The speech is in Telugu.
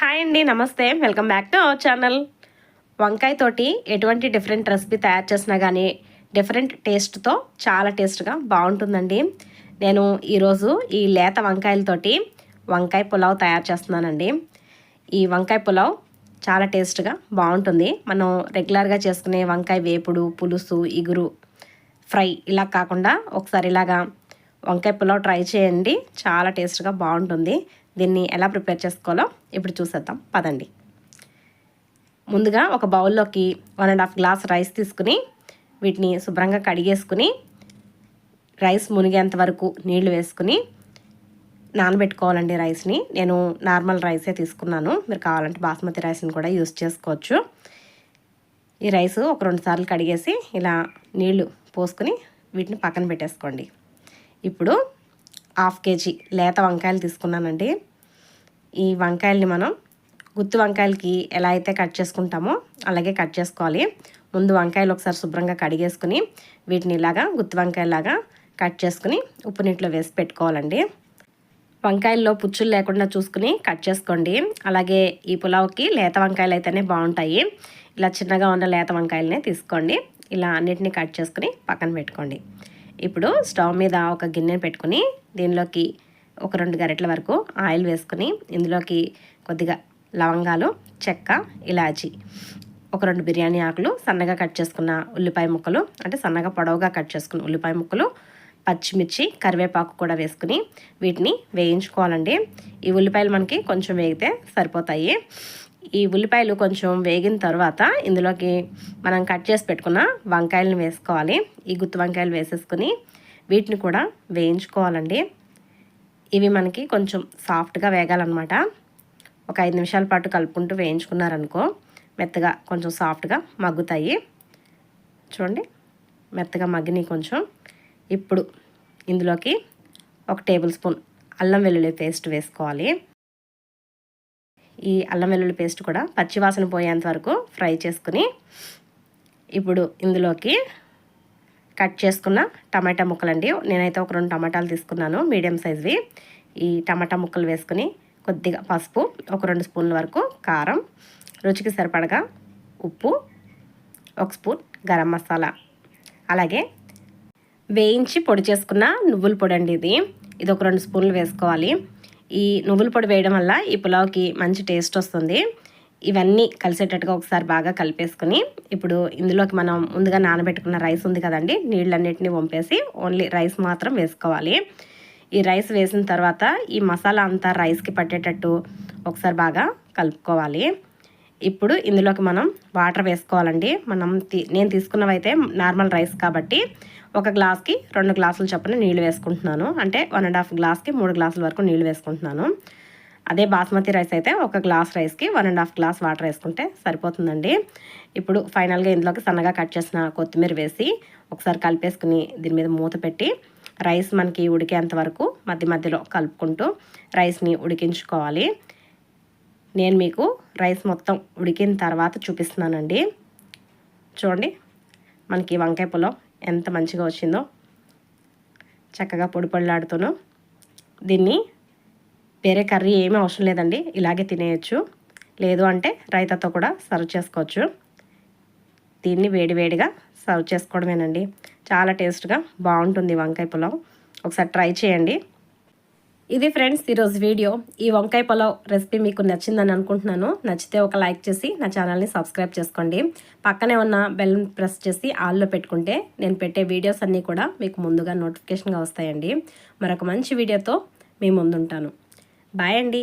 హాయ్ అండి నమస్తే. Welcome back to our channel వంకాయ తోటి ఎటువంటి డిఫరెంట్ రెసిపీ తయారు చేసినా కానీ డిఫరెంట్ టేస్ట్తో చాలా టేస్ట్గా బాగుంటుందండి. నేను ఈరోజు ఈ లేత వంకాయలతోటి వంకాయ పులావ్ తయారు చేస్తున్నానండి. ఈ వంకాయ పులావ్ చాలా టేస్ట్గా బాగుంటుంది. మనం రెగ్యులర్గా చేసుకునే వంకాయ వేపుడు పులుసు ఇగురు ఫ్రై ఇలా కాకుండా ఒకసారి ఇలాగా వంకాయ పులావ్ ట్రై చేయండి. చాలా టేస్ట్గా బాగుంటుంది. దీన్ని ఎలా ప్రిపేర్ చేసుకోవాలో ఇప్పుడు చూసేద్దాం. పదండి. ముందుగా ఒక బౌల్లోకి one and half glass rice తీసుకుని వీటిని శుభ్రంగా కడిగేసుకుని రైస్ మునిగేంత వరకు నీళ్ళు వేసుకుని నానబెట్టుకోవాలండి రైస్ని. నేను నార్మల్ రైసే తీసుకున్నాను. మీరు కావాలంటే బాస్మతి రైస్ని కూడా యూస్ చేసుకోవచ్చు. ఈ రైస్ ఒక రెండు సార్లు కడిగేసి ఇలా నీళ్ళు పోసుకుని వీటిని పక్కన పెట్టేసుకోండి. ఇప్పుడు హాఫ్ కేజీ లేత వంకాయలు తీసుకున్నానండి. ఈ వంకాయల్ని మనం గుత్తి వంకాయలకి ఎలా అయితే కట్ చేసుకుంటామో అలాగే కట్ చేసుకోవాలి. ముందు వంకాయలు ఒకసారి శుభ్రంగా కడిగేసుకుని వీటిని ఇలాగా గుత్తి వంకాయలాగా కట్ చేసుకుని ఉప్పు నీటిలో వేసి పెట్టుకోవాలండి. వంకాయల్లో పుచ్చులు లేకుండా చూసుకుని కట్ చేసుకోండి. అలాగే ఈ పులావ్కి లేత వంకాయలు అయితేనే బాగుంటాయి. ఇలా చిన్నగా ఉన్న లేత వంకాయలనే తీసుకోండి. ఇలా అన్నిటిని కట్ చేసుకుని పక్కన పెట్టుకోండి. ఇప్పుడు స్టవ్ మీద ఒక గిన్నెను పెట్టుకుని దీనిలోకి ఒక రెండు గరెట్ల వరకు ఆయిల్ వేసుకుని ఇందులోకి కొద్దిగా లవంగాలు చెక్క ఇలాచి ఒక రెండు బిర్యానీ ఆకులు సన్నగా కట్ చేసుకున్న ఉల్లిపాయ ముక్కలు అంటే సన్నగా పొడవుగా కట్ చేసుకున్న ఉల్లిపాయ ముక్కలు పచ్చిమిర్చి కరివేపాకు కూడా వేసుకుని వీటిని వేయించుకోవాలండి. ఈ ఉల్లిపాయలు మనకి కొంచెం వేగితే సరిపోతాయి. ఈ ఉల్లిపాయలు కొంచెం వేగిన తర్వాత ఇందులోకి మనం కట్ చేసి పెట్టుకున్న వంకాయలను వేసుకోవాలి. ఈ గుత్తి వంకాయలు వేసేసుకుని వీటిని కూడా వేయించుకోవాలండి. ఇవి మనకి కొంచెం సాఫ్ట్గా వేగాలన్నమాట. ఒక ఐదు నిమిషాల పాటు కలుపుకుంటూ వేయించుకున్నారనుకో మెత్తగా కొంచెం సాఫ్ట్గా మగ్గుతాయి. చూడండి మెత్తగా మగ్గినాయి కొంచెం. ఇప్పుడు ఇందులోకి ఒక టేబుల్ స్పూన్ అల్లం వెల్లుల్లి పేస్ట్ వేసుకోవాలి. ఈ అల్లం వెల్లుల్లి పేస్ట్ కూడా పచ్చివాసన పోయేంత వరకు ఫ్రై చేసుకుని ఇప్పుడు ఇందులోకి కట్ చేసుకున్న టమాటా ముక్కలండి. నేనైతే ఒక రెండు టమాటాలు తీసుకున్నాను మీడియం సైజ్వి. ఈ టమాటా ముక్కలు వేసుకుని కొద్దిగా పసుపు ఒక రెండు స్పూన్ల వరకు కారం రుచికి సరిపడగా ఉప్పు ఒక స్పూన్ గరం మసాలా. అలాగే వేయించి పొడి చేసుకున్న నువ్వుల పొడి అండి ఇది. ఇది ఒక రెండు స్పూన్లు వేసుకోవాలి. ఈ నువ్వుల పొడి వేయడం వల్ల ఈ పులావ్కి మంచి టేస్ట్ వస్తుంది. ఇవన్నీ కలిసేటట్టుగా ఒకసారి బాగా కలిపేసుకుని ఇప్పుడు ఇందులోకి మనం ముందుగా నానబెట్టుకున్న రైస్ ఉంది కదండి నీళ్ళన్నింటినీ వంపేసి ఓన్లీ రైస్ మాత్రం వేసుకోవాలి. ఈ రైస్ వేసిన తర్వాత ఈ మసాలా అంతా రైస్కి పట్టేటట్టు ఒకసారి బాగా కలుపుకోవాలి. ఇప్పుడు ఇందులోకి మనం వాటర్ వేసుకోవాలండి. మనం నేను తీసుకున్నవైతే నార్మల్ రైస్ కాబట్టి ఒక గ్లాస్కి రెండు గ్లాసులు చొప్పున నీళ్ళు వేసుకుంటున్నాను. అంటే వన్ అండ్ హాఫ్ గ్లాస్కి మూడు గ్లాసుల వరకు నీళ్ళు వేసుకుంటున్నాను. అదే బాస్మతి రైస్ అయితే ఒక గ్లాస్ రైస్కి one and half glass water వేసుకుంటే సరిపోతుందండి. ఇప్పుడు ఫైనల్గా ఇందులోకి సన్నగా కట్ చేసిన కొత్తిమీర వేసి ఒకసారి కలిపేసుకుని దీని మీద మూత పెట్టి రైస్ మనకి ఉడికేంత వరకు మధ్య మధ్యలో కలుపుకుంటూ రైస్ని ఉడికించుకోవాలి. నేను మీకు రైస్ మొత్తం ఉడికిన తర్వాత చూపిస్తున్నానండి. చూడండి మనకి వంకాయ పొలం ఎంత మంచిగా వచ్చిందో. చక్కగా పొడి పొడిలాడుతూను. దీన్ని వేరే కర్రీ ఏమీ అవసరం లేదండి ఇలాగే తినేయచ్చు. లేదు అంటే రైతాతో కూడా సర్వ్ చేసుకోవచ్చు. దీన్ని వేడివేడిగా సర్వ్ చేసుకోవడమేనండి. చాలా టేస్ట్గా బాగుంటుంది వంకాయ పులావ్. ఒకసారి ట్రై చేయండి. ఇది ఫ్రెండ్స్ ఈరోజు వీడియో. ఈ వంకాయ పులావ్ రెసిపీ మీకు నచ్చిందని అనుకుంటున్నాను. నచ్చితే ఒక లైక్ చేసి నా ఛానల్ని సబ్స్క్రైబ్ చేసుకోండి. పక్కనే ఉన్న బెల్ ప్రెస్ చేసి ఆల్లో పెట్టుకుంటే నేను పెట్టే వీడియోస్ అన్నీ కూడా మీకు ముందుగా నోటిఫికేషన్గా వస్తాయండి. మరొక మంచి వీడియోతో మీ ముందుంటాను. బాయ్ అండి.